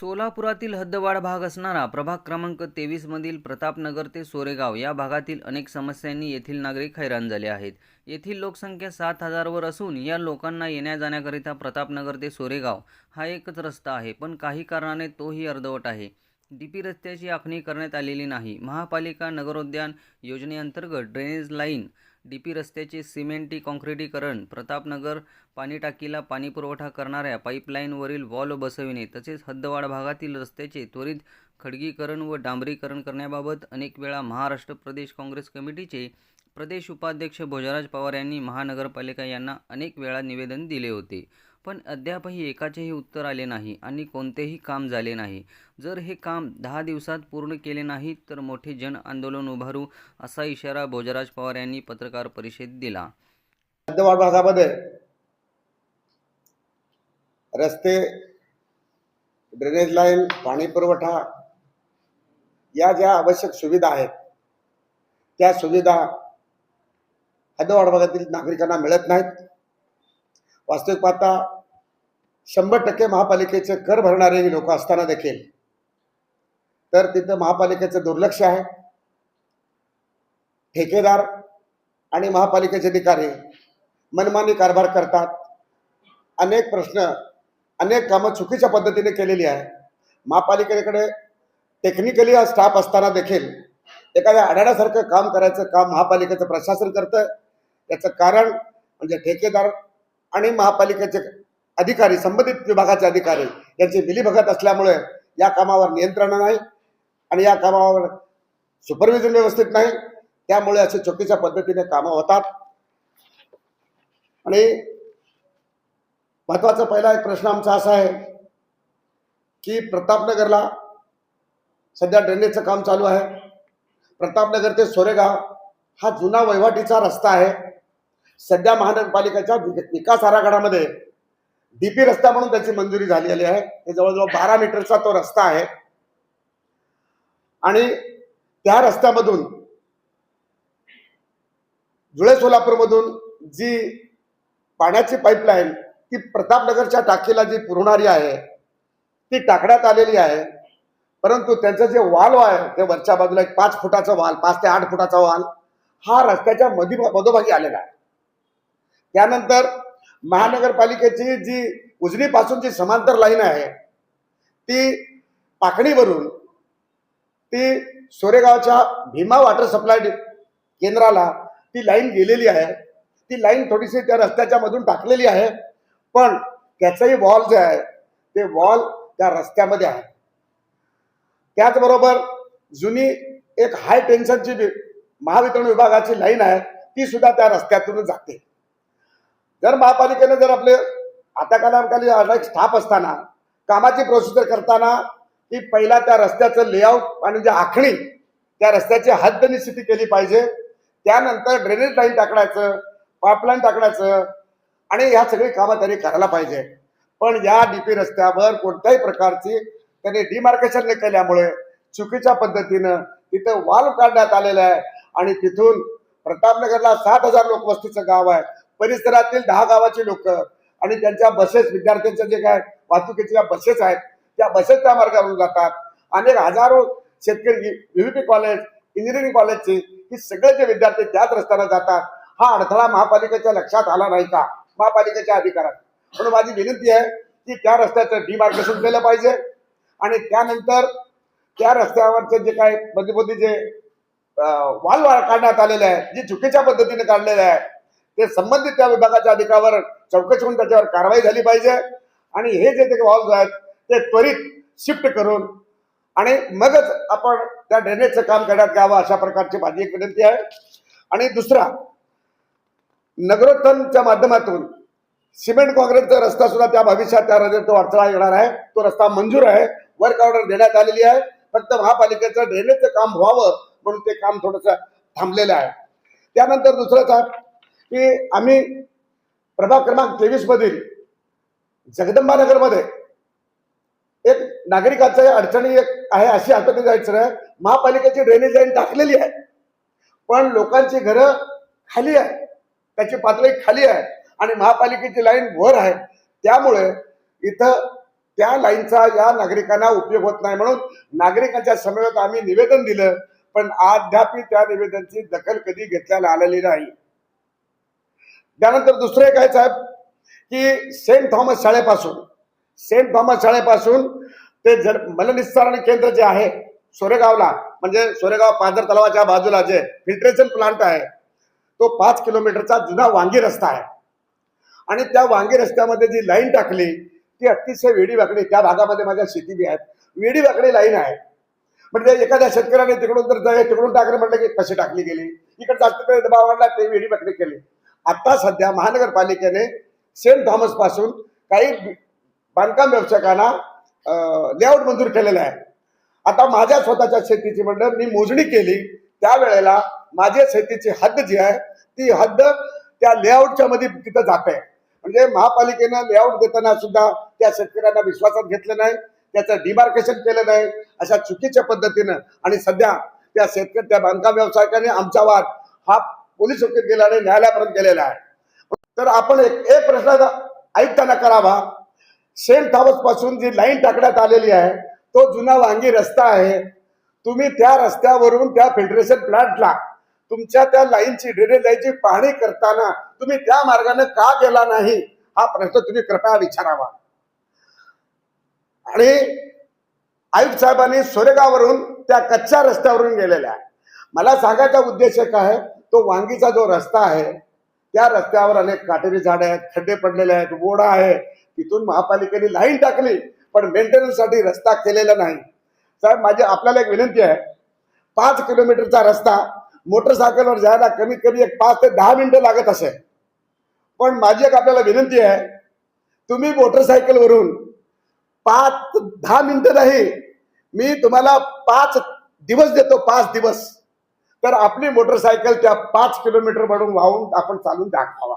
सोलापुरातील हद्दवाढ भाग असणारा प्रभाग क्रमांक तेवीसमधील प्रतापनगर ते सोरेगाव या भागातील अनेक समस्यांनी येथील नागरिक हैराण झाले आहेत. येथील लोकसंख्या सात हजारवर असून या लोकांना येण्या जाण्याकरिता प्रतापनगर ते सोरेगाव हा एकच रस्ता आहे पण काही कारणाने तोही अर्धवट आहे. डीपी रस्त्याची आखणी करण्यात आलेली नाही. महापालिका नगरोद्यान योजनेअंतर्गत ड्रेनेज लाईन डी पी रस्त्याचे सिमेंटी काँक्रिटीकरण. प्रतापनगर पाणी टाकीला पाणीपुरवठा करणाऱ्या पाईपलाईनवरील वॉल्व बसविणे तसेच हद्दवाड भागातील रस्त्याचे त्वरित खडगीकरण व डांबरीकरण करण्याबाबत अनेक वेळा महाराष्ट्र प्रदेश काँग्रेस कमिटीचे प्रदेश उपाध्यक्ष भोजराज पवार यांनी महानगरपालिका यांना अनेक वेळा निवेदन दिले होते. पण अद्यापही एकाचेही उत्तर आले नाही आणि कोणतेही काम झाले नाही. जर हे काम दहा दिवसात पूर्ण केले नाही तर मोठे जन आंदोलन उभारू असा इशारा भोजराज पवार यांनी पत्रकार परिषदेत दिला. भागामध्ये रस्ते ड्रेनेज लाईन पाणी पुरवठा या ज्या आवश्यक सुविधा आहेत त्या सुविधा हद्दवाढ भागातील नागरिकांना मिळत नाहीत. वास्तविक पाहता शंभर टक्के महापालिकेचे कर भरणारे लोक असताना देखील. तर तिथं महापालिकेचं दुर्लक्ष आहे. ठेकेदार आणि महापालिकेचे अधिकारी मनमानी कारभार करतात. अनेक प्रश्न अनेक कामं चुकीच्या पद्धतीने केलेली आहे महापालिकेकडे टेक्निकली स्टाफ असताना देखील एखाद्या आढाड्यासारखं काम करायचं काम महापालिकेचं प्रशासन करतं. याचं कारण म्हणजे ठेकेदार आणि महापालिकेचे अधिकारी संबंधित विभागाचे अधिकारी यांची मिलीभगत असल्यामुळे या कामावर नियंत्रण नाही आणि या कामावर सुपरविजन व्यवस्थित नाही. त्यामुळे असे चुकीच्या पद्धतीने कामं होतात. आणि महत्त्वाचा पहिला एक प्रश्न आमचा असा आहे की प्रतापनगरला सध्या ड्रेनेजचं काम चालू आहे. प्रतापनगर ते सोरेगाव हा जुना वहिवाटीचा रस्ता आहे. सध्या महानगरपालिकेच्या विकास आराखड्यामध्ये डीपी रस्ता म्हणून त्याची मंजुरी झालेली आहे. हे जवळजवळ बारा मीटरचा तो रस्ता आहे. आणि त्या रस्त्यामधून जुळे सोलापूरमधून जी पाण्याची पाईपलाईन ती प्रतापनगरच्या टाकीला जी पुरवणारी आहे ती टाकण्यात आलेली आहे. परंतु त्यांचं जे वाल्व आहे ते वरच्या बाजूला एक पाच फुटाचा वाल पाच ते आठ फुटाचा वाल हा रस्त्याच्या मधी मधोभागी आलेला आहे. त्यानंतर महानगरपालिकेची जी उजनीपासून जी समांतर लाईन आहे ती पाकणीवरून ती सोरेगावच्या भीमा वॉटर सप्लाय केंद्राला ती लाईन गेलेली आहे. ती लाईन थोडीशी त्या रस्त्याच्या मधून टाकलेली आहे. पण त्याचंही वॉल जे आहे ते वॉल त्या रस्त्यामध्ये आहे. त्याचबरोबर जुनी एक हाय टेन्शनची महावितरण विभागाची लाईन आहे ती सुद्धा त्या रस्त्यातूनच जाते. जर महापालिकेने जर आपले आता कालाखाली अनेक स्टाफ असताना कामाची प्रोसिजर करताना की पहिला त्या रस्त्याचं लेआउट आणि जे आखणी त्या रस्त्याची हद्द निश्चिती केली पाहिजे त्यानंतर ड्रेनेज लाईन टाकण्याचं पाईपलाईन टाकण्याचं आणि ह्या सगळी कामं त्यांनी करायला पाहिजे. पण या डीपी रस्त्यावर कोणत्याही प्रकारची त्यांनी डिमार्केशन नाही केल्यामुळे चुकीच्या पद्धतीनं तिथं वाल काढण्यात आलेला आहे. आणि तिथून प्रतापनगरला सात हजार लोकवस्तीचं गाव आहे. परिसरातील दहा गावाचे लोक आणि त्यांच्या बसेस विद्यार्थ्यांच्या जे काय वाहतुकीच्या बसेस आहेत त्या बसेस त्या मार्गावरून जातात. अनेक हजारो शेतकरी व्हीपी कॉलेज इंजिनिअरिंग कॉलेजचे ही सगळे जे विद्यार्थी त्याच रस्त्याने जातात. हा अडथळा महापालिकेच्या लक्षात आला नाही का? महापालिकेच्या अधिकारात. म्हणून माझी विनंती आहे की त्या रस्त्याचं डिमार्केशन केलं पाहिजे आणि त्यानंतर त्या रस्त्यावरचे जे काय मध्यमध्ये जे वाल काढण्यात आलेले आहे जे चुकीच्या पद्धतीने काढलेले आहे ते संबंधित त्या विभागाच्या अधिकारावर चौकशी होऊन त्याच्यावर कारवाई झाली पाहिजे. आणि हे जे ते वॉल्स आहेत ते त्वरित शिफ्ट करून आणि मगच आपण त्या ड्रेनेजचं काम करण्यात यावं अशा प्रकारची माझी एक विनंती आहे. आणि दुसरा नगरोत्थानच्या माध्यमातून सिमेंट काँक्रीटचा रस्ता सुद्धा त्या भविष्यात त्या रजेत तो अडथळा येणार आहे. तो रस्ता मंजूर आहे. वर्क ऑर्डर देण्यात आलेली आहे. फक्त महापालिकेचं ड्रेनेजचं काम व्हावं म्हणून ते काम थोडंसं थांबलेलं आहे. त्यानंतर दुसरं साहेब की आम्ही प्रभाग क्रमांक तेवीस मधील जगदंबानगरमध्ये एक नागरिकाचं अडचणी एक आहे अशी अडचणी जायचं आहे महापालिकेची ड्रेनेज लाईन टाकलेली आहे. पण लोकांची घरं खाली आहे त्याची पातळी खाली आहे. आणि महापालिकेची लाईन वर आहे. त्यामुळे इथं त्या लाईनचा या नागरिकांना उपयोग होत नाही म्हणून नागरिकांच्या समवेत आम्ही निवेदन दिलं. पण अद्याप त्या निवेदनची दखल कधी घेतल्याला आलेली नाही. त्यानंतर दुसरं एक आहे साहेब की सेंट थॉमस शाळेपासून सेंट थॉमस शाळेपासून ते जर मलनिस्सारण केंद्र जे आहे सोरेगावला म्हणजे सोरेगाव पाझर तलावाच्या बाजूला जे फिल्ट्रेशन प्लांट आहे तो पाच किलोमीटरचा जुना वांगी रस्ता आहे. आणि त्या वांगी रस्त्यामध्ये जी लाईन टाकली ती अतिशय वेडी वाकडी त्या भागामध्ये माझ्या शेती बी आहेत. वेडी वाकडी लाईन आहे. म्हणजे एखाद्या शेतकऱ्याने तिकडून तर तिकडून टाकलं म्हटलं की कशी टाकली गेली? इकडे जास्त दबाव आणला ते वेडी वाकडी केली. आता सध्या महानगरपालिकेने सेंट थॉमसपासून काही बांधकाम व्यावसायिकांना लेआउट मंजूर केलेलं आहे. आता माझ्या स्वतःच्या शेतीची म्हणलं मी मोजणी केली त्यावेळेला माझ्या शेतीची हद्द जी आहे ती हद्द त्या लेआउटच्या मध्ये तिथं जाते. म्हणजे महापालिकेनं लेआउट देताना सुद्धा त्या शेतकऱ्यांना विश्वासात घेतलं नाही त्याचं डिमार्केशन केलं नाही अशा चुकीच्या पद्धतीनं. आणि सध्या त्या शेतकरी त्या बांधकाम व्यावसायिकाने आमचा वाद हा पोलीस चौकीत गेला आणि न्यायालयापर्यंत गेलेला आहे. तर आपण एक एक प्रश्न ऐकताना करावा. सेंट थॉमसपासून जी लाईन टाकण्यात आलेली आहे तो जुना वांगी रस्ता आहे. तुम्ही त्या रस्त्यावरून त्या फिल्ट्रेशन प्लांटला तुमच्या त्या लाईनची ड्रेनेज लाईनची पाहणी करताना तुम्ही त्या मार्गाने का गेला नाही हा प्रश्न तुम्ही कृपया विचारावा. आणि आयुक्त साहेबांनी सोरेगावरून त्या कच्च्या रस्त्यावरून गेलेल्या आहे मला सांगायचा उद्देश काय आहे तो वांगीचा जो रस्ता आहे त्या रस्त्यावर अनेक काटेरी झाडे आहेत खड्डे पडलेले आहेत ओढा आहे. तिथून महापालिकेने लाईन टाकली पण मेंटेनन्ससाठी रस्ता केलेला नाही. साहेब माझी आपल्याला एक विनंती आहे. पाच किलोमीटरचा रस्ता मोटरसायकलवर जायला कमीत कमी एक पाच ते दहा मिनिटं लागत असे पण माझी एक आपल्याला विनंती आहे तुम्ही मोटरसायकलवरून पाच दहा मिनिटं नाही मी तुम्हाला पाच दिवस देतो पाच दिवस. तर आपली मोटरसायकल त्या पाच किलोमीटर म्हणून वाहून आपण चालून दाखवावा.